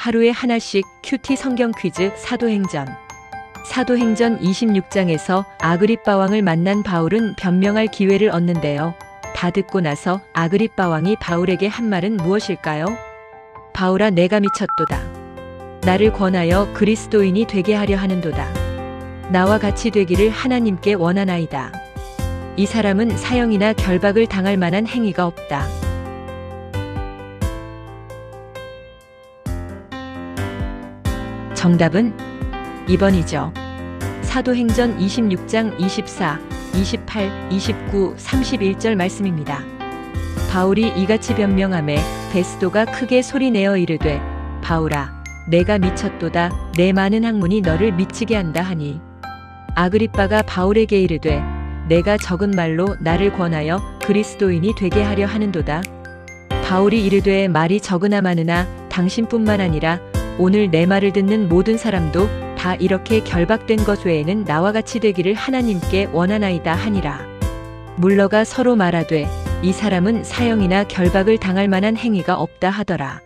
하루에 하나씩 큐티 성경 퀴즈 사도행전. 사도행전 26장에서 아그리빠 왕을 만난 바울은 변명할 기회를 얻는데요. 다 듣고 나서 아그리빠 왕이 바울에게 한 말은 무엇일까요? 바울아 내가 미쳤도다. 나를 권하여 그리스도인이 되게 하려 하는도다. 나와 같이 되기를 하나님께 원하나이다. 이 사람은 사형이나 결박을 당할 만한 행위가 없다. 정답은 2번이죠. 사도행전 26장 24, 28, 29, 31절 말씀입니다. 바울이 이같이 변명함에 베스도가 크게 소리내어 이르되 바울아 내가 미쳤도다 내 많은 학문이 너를 미치게 한다 하니 아그리빠가 바울에게 이르되 내가 적은 말로 나를 권하여 그리스도인이 되게 하려 하는도다 바울이 이르되 말이 적으나 많으나 당신뿐만 아니라 오늘 내 말을 듣는 모든 사람도 다 이렇게 결박된 것 외에는 나와 같이 되기를 하나님께 원하나이다 하니라. 물러가 서로 말하되 이 사람은 사형이나 결박을 당할 만한 행위가 없다 하더라.